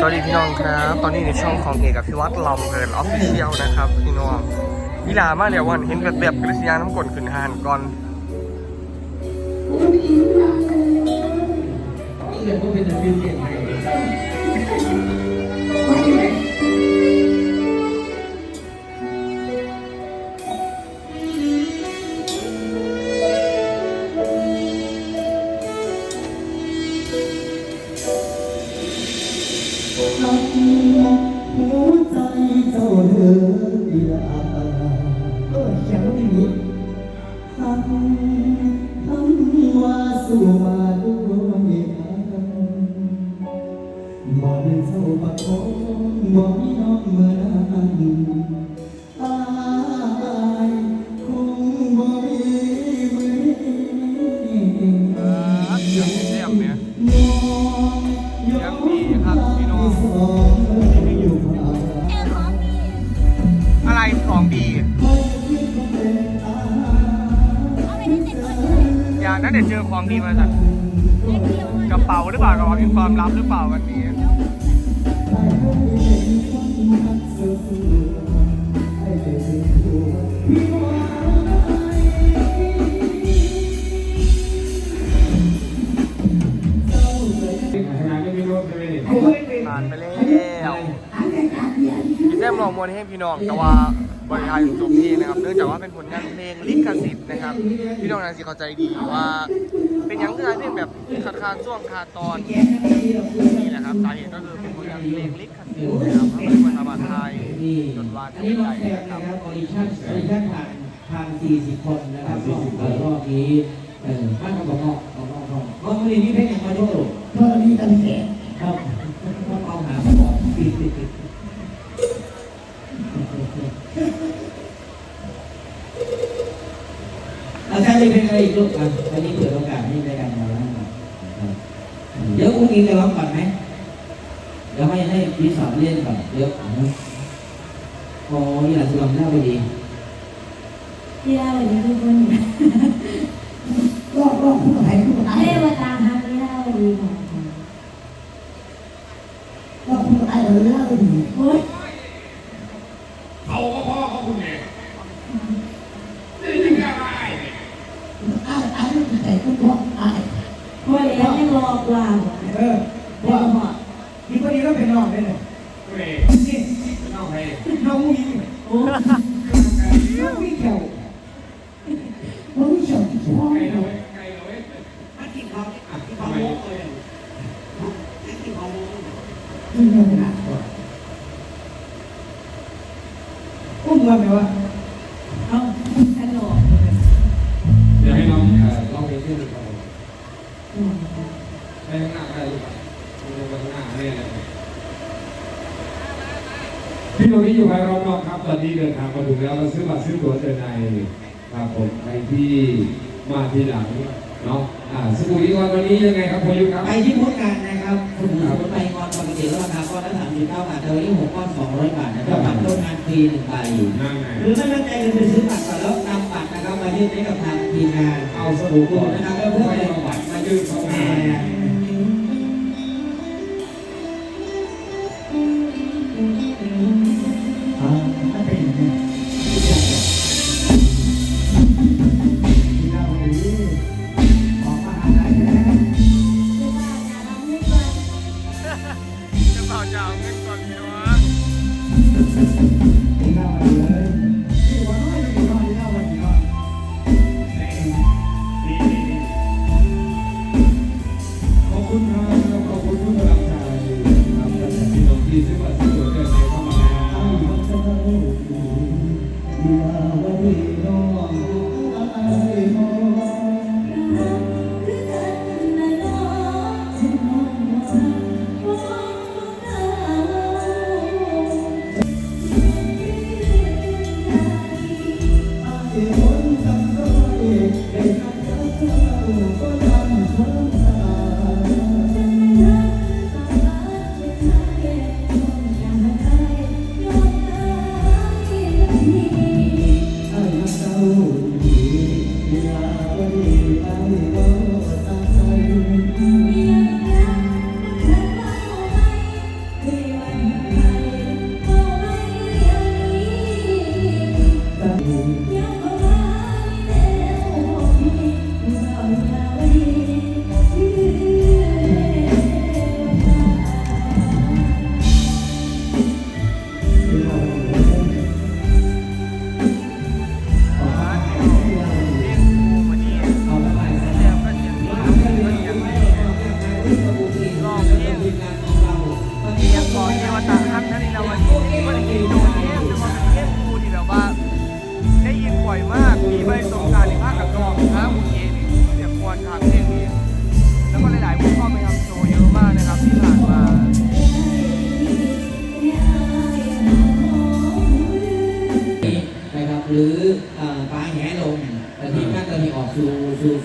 สวัสดีพี่น้องครับ ตอนนี้ในช่องของเอกกับพิวัตรลำเพลินออฟฟิเชียลนะครับพี่น้องวิลามาเดี๋ยววันเห็นแบบแบบกระสยาน้ำกลนขึ้นหานก่อนเรียกว่าเป็นแต่ฟิลเก่งไป ของดี อย่างนั้นเดี๋ยวเจอของดีมาจากกระเป๋าหรือเปล่ากระเป๋ามีความลับหรือเปล่าวันนี้ผ่านไปแล้วพี่แซมลองมวนให้พี่น้องแต่ว่า บริการอยู่ตรงนี้นะครับ เนื่องจากว่าเป็นผลงานเพลงลิขสิทธิ์นะครับ พี่น้องนันสิเข้าใจดีว่า เป็นอย่างที่เพลงแบบคาดขาช่วงคาตอนนี่แหละครับสาเหตุก็คือเป็นผลงานเพลงลิขสิทธิ์นะครับเพราะเป็นภาษาบาไทยจนวานที่ใหญ่นะครับออดิชั่นออดิชั่นผ่างทาง 40 คนนะครับรอบนี้เออท่านก็บอกว่าบอกว่าบอกว่าวันนี้เพลงมาโดนเพราะนี่ตั้งแต่ครับต้องเอาหาบอติด ลงอะไรอีกลูกอะวันนี้เปิดโอกาสให้รายการมาแล้วนะครับเดี๋ยวอุ้งอิงจะร้องก่อนไหมเดี๋ยวให้ให้พี่สอนเล่นก่อนเดี๋ยวโอ้ยหลังจะลองเล่าไปดีที่เราวันนี้ทุกคนรอบรอบผู้ไทยผู้ไทย เทวตาฮักที่เราวันนี้ค่ะ รอบผู้ไทยเราเล่าดี โอ๊ย เขาก็พ่อเขาคุณเนี่ยนี่ยังไงไอ้เนี่ย อ้ายอ้ายผู้ไทยผู้พ่ออ้าย พอแล้วยังรอกว่าเออเดี๋ยวหอดนี่คนนี้ก็เป็นน้องได้เลยเว้ยนี่ไม่ต้องให้น้องมีโอ้น้องมีแขวมันไม่ชอบที่พ่อไกลเลเลยยไกลเลยถ้ากินเขาอะกินเขาโม้เลยถ้ากินเขาโม้ที่เงินหนักกว่าอุ้มมาไหมวะเอา พี่ตรงนี้อยู่ภายรอบนอกครับตอนนี้เดินทางมาถึงแล้วเราซื้อบัตรซื้อตั๋วเดินในครับผมใครที่มาทีหลังเนาะอ่าสมุทรอีกวันวันนี้ยังไงครับพอยุครับไปที่พุทธการนะครับสมุนไพรไปงอนปกติแล้วราคาก้อนละสามสิบเก้าบาทแต่วันนี้หกก้อนสองร้อยบาทนะครับบัตรต้นงานฟรีหนึ่งใบนั่งไงหรือไม่มั่นใจเลยไปซื้อบัตรก่อนแล้วนำบัตรนะครับมายื่นให้กับทางทีมงานเอาสบู่ก่อนนะครับเพื่อไม่เพื่อเอาบัตรมายื่นเขาแหหา อ่าถ้าเป็นอย่างนี้ที่เราดีออกมาจะว่าจะทำให้ก่อนจะเป่าจะเอาเงินก่อนพี่วะที่ ดี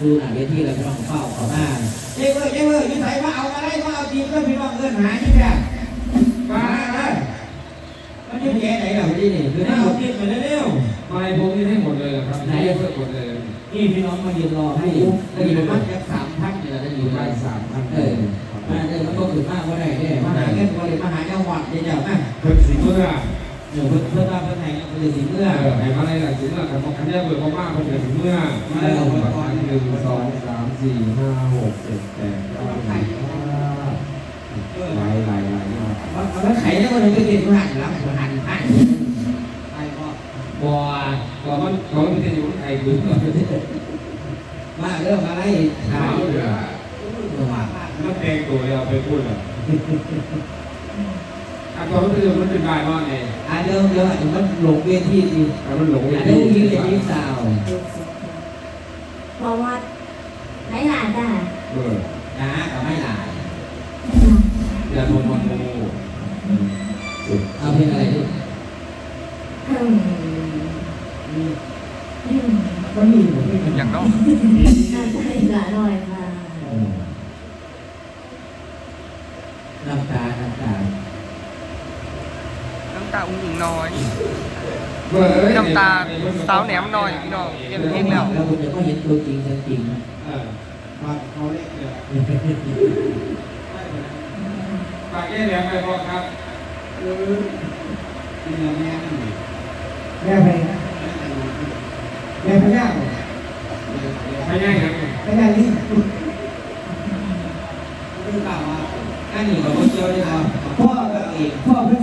สู้สู้หน้าเวทีแล้วพี่น้องเฝ้าเข้ามาเจ้เว้ยเจ้เว้ยยิ่งไหนว่าเอาอะไรว่าเอาจริงก็พี่น้องเอิ้นหาที่แท้มาเลยมันจะแก่ไหนล่ะพี่นี่คือถ้าเอาจริงมาเร็วไม่พวกนี้ให้หมดเลยเหรอครับไหนเพื่อหมดเลยๆนี่พี่น้องมายืนรอให้ได้ยินประมาณแค่สามพันเนี่ยได้ยินไปมาสามพันเออมาเด้อมันก็คือมากว่าได้เนี่ยมาหาเงินก็เลยมาหาจังหวัดเดียวๆนะเพิ่นสีเมื่อ เดี๋ยวเพื่อนเพื่อนว่าเพื่อนไหนก็เลยสิเมื่อเออให้มาอะไรหลังสีเมื่อแต่พอคันนี้เบิกมากๆเพิ่นถึงเมื่อมาแล้วหนึ่งสองสามสี่ห้าหกเจ็ดแปดเก้าสิบหลายหลายหลายมันมันไข่แล้วมันเลยไม่กินหันหลังหันหันไอ้ก็บัวบัวมันเขาไม่ได้อยู่ไทยคือมาเรื่องอะไรข้าขาวเหลือมันแดงตัวเลยเอาไปพูดเลย อะตัวมันเป็นมันเป็นกายว่าไงอ่าเรื่องเรื่องมันหลงเวทีดีอะมันหลงอันนี้ยิงเลยยิงสาวเพราะว่าไหนหลานจ้ะเออนะก็ไม่หลายอย่าโดนมันโมเอาเพลงอะไรดิอืมอืมมันมีหมดเลยอย่างนอกน่าจะให้กะหน่อยค่ะ น้ำตาน้ำตา น้ำ ตาอุ้งอิงน้อยเฮ้ยน้ำตาสาวแหนมน้อยพี่น้องเปลี่ยนเพลงแล้วแล้วคุณจะก็เห็นตัวจริงจริงเออมาเขาเรียกเลยปากแก้แหลมไปพอครับเออนี่แม่แม่ไปแม่พญาไม่ง่ายครับพญาลิงคือเปล่าว่าอันนี้ก็ไม่เกี่ยวเลยครับพ่อพ่อเป็นชกไม่ผมจะได้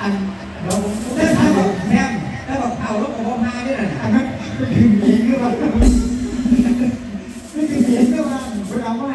อันเราได้ถ้าบอกแม่ถ้าบอกเอาแล้วผมว่ามาด้วยนะอันนั้นถึงยิงก็ว่าไม่ถึงยิงก็ว่าเอาไม่